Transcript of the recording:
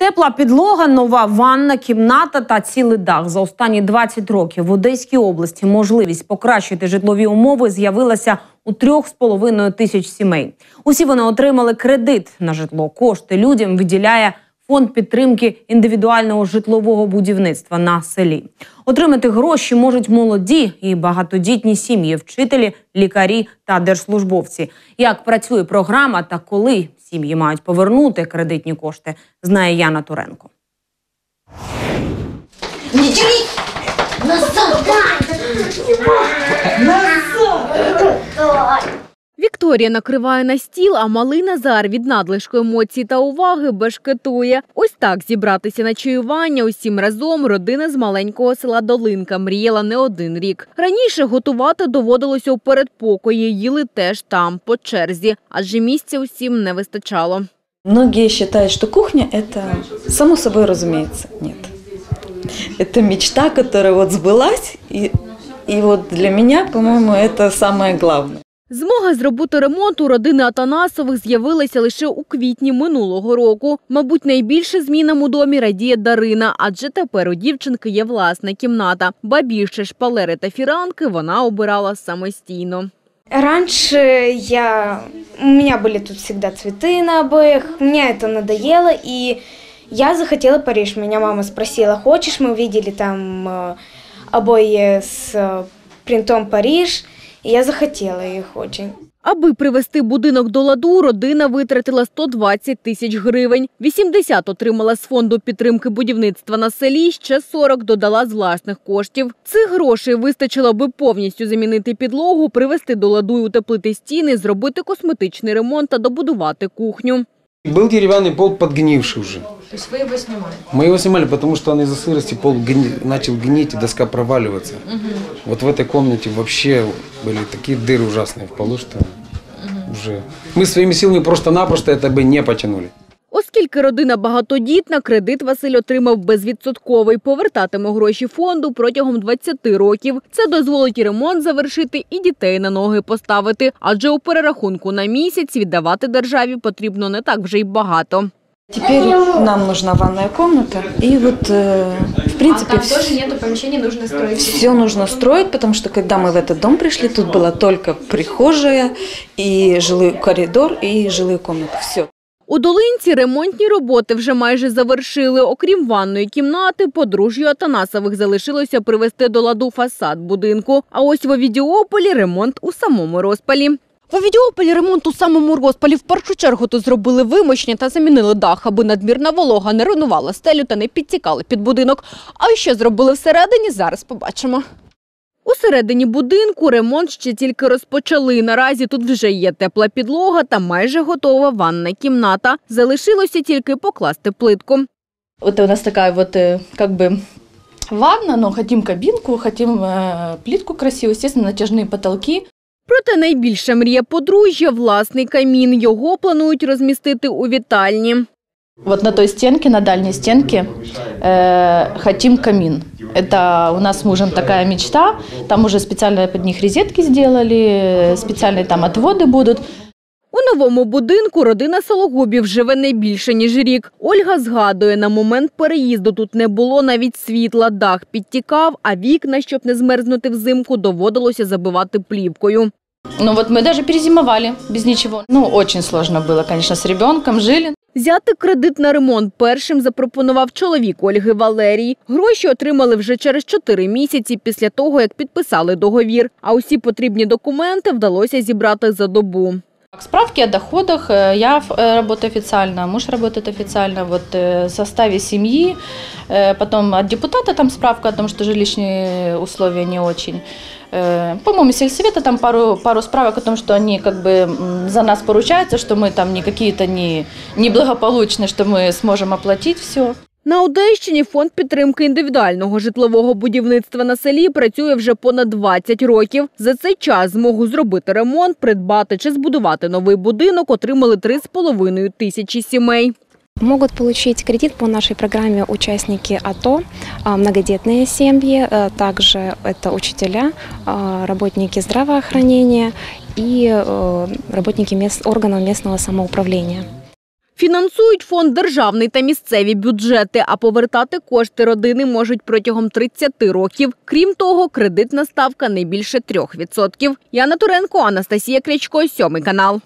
Тепла підлога, нова ванна, кімната та цілий дах. За останні 20 років в Одеській області можливість покращити житлові умови з'явилася у трьох з половиною тисяч сімей. Усі вони отримали кредит на житло. Кошти людям виділяє фонд підтримки індивідуального житлового будівництва на селі. Отримати гроші можуть молоді і багатодітні сім'ї, вчителі, лікарі та держслужбовці. Як працює програма та коли сім'ї мають повернути кредитні кошти, знає Яна Туренко. Назад! Назад! Вікторія накриває на стіл, а малий Назар від надлишку емоцій та уваги бешкетує. Ось так зібратися на чаювання усім разом родина з маленького села Долинка мріяла не один рік. Раніше готувати доводилося у передпокої, їли теж там, по черзі, адже місця усім не вистачало. Многие считают, что кухня – это само собой разумеется. Нет. Это мечта, которая вот сбылась, и, и вот для меня, по-моему, это самое главное. Змога зробити ремонт у родини Атанасових з'явилася лише у квітні минулого року. Мабуть, найбільше змінам у домі радіє Дарина, адже тепер у дівчинки є власна кімната. Ба більше шпалери та фіранки вона обирала самостійно. Раньше я... у меня были тут всегда цветы на обоях, мне это надоело, и я захотела Париж. Меня мама спросила, хочешь, мы увидели там э, обои с э, принтом Париж, и я захотела их очень. Аби привести будинок до ладу, родина витратила 120 тисяч гривень. 80 отримала з фонду підтримки будівництва на селі, ще 40 додала з власних коштів. Цих грошей вистачило, аби повністю замінити підлогу, привести до ладу і утеплити стіни, зробити косметичний ремонт та добудувати кухню. Был деревянный пол подгнивший уже. То есть вы его снимали? Мы его снимали, потому что он из-за сырости пол гни- начал гнить и доска проваливаться. Вот в этой комнате вообще были такие дыры ужасные в полу, что уже... Мы своими силами просто-напросто это бы не потянули. Оскільки родина багатодітна, кредит Василь отримав безвідсотковий. Повертатиме гроші фонду протягом 20 років. Це дозволить і ремонт завершити, і дітей на ноги поставити. Адже у перерахунку на місяць віддавати державі потрібно не так вже й багато. Теперь нам нужна ванная комната, и вот, э, в принципе, а там тоже нету помещений, нужно строить. все нужно строить, потому что когда мы в этот дом пришли, тут была только прихожая, и жилой коридор, и жилые комнаты. Все. У Долинці ремонтні роботи вже майже завершили. Окрім ванної кімнати, подружжю Атанасових залишилося привести до ладу фасад будинку. А ось в Овідіополі ремонт у самому розпалі. В Овідіополі ремонт у самому розпалі в першу чергу тут зробили вимощення та замінили дах, аби надмірна волога не руйнувала стелю та не підтікала під будинок. А що зробили всередині, зараз побачимо. Усередині будинку ремонт ще тільки розпочали. Наразі тут вже є тепла підлога та майже готова ванна кімната. Залишилося тільки покласти плитку. Это у нас такая вот э, как бы ванна, но хотим кабинку, хотим э, плитку красивую, естественно, натяжные потолки. Проте найбільша мрія подружжя – власний камін. Його планують розмістити у вітальні. Вот на той стенке, на дальней стенке э, хотим камин. Это у нас с мужем такая мечта. Там уже специально под них розетки сделали, специальные там отводы будут. У новому будинку родина Сологубів живе не більше, ніж рік. Ольга згадує, на момент переїзду тут не було навіть світла, дах підтікав, а вікна, щоб не змерзнути взимку, доводилося забивати плівкою. Ну вот мы даже перезимовали без ничего. Ну, очень сложно было, конечно, с ребенком жили. Взяти кредит на ремонт першим запропонував чоловік Ольги Валерій. Гроші отримали вже через чотири місяці після того, як підписали договір. А усі потрібні документи вдалося зібрати за добу. Справки о доходах. э, Я э, работаю официально, муж работает официально. Вот э, в составе семьи. Э, Потом от депутата там справка о том, что жилищные условия не очень. Э, По-моему, сельсовета там пару, пару справок о том, что они как бы м, за нас поручаются, что мы там не какие-то не, неблагополучные, что мы сможем оплатить все. На Одещині фонд підтримки індивідуального житлового будівництва на селі працює вже понад 20 років. За цей час змогу зробити ремонт, придбати чи збудувати новий будинок отримали 3,5 тисячі сімей. Могут получить кредит по нашей программе участники АТО, а, многодетные семьи, э, также это учителя, а, работники здравоохранения и э, работники мест, органов местного самоуправления. Фінансують фонд державний та місцеві бюджети, а повертати кошти родини можуть протягом 30 років. Крім того, кредитна ставка не більше 3%. Яна Туренко, Анастасія Крячко, сьомий канал.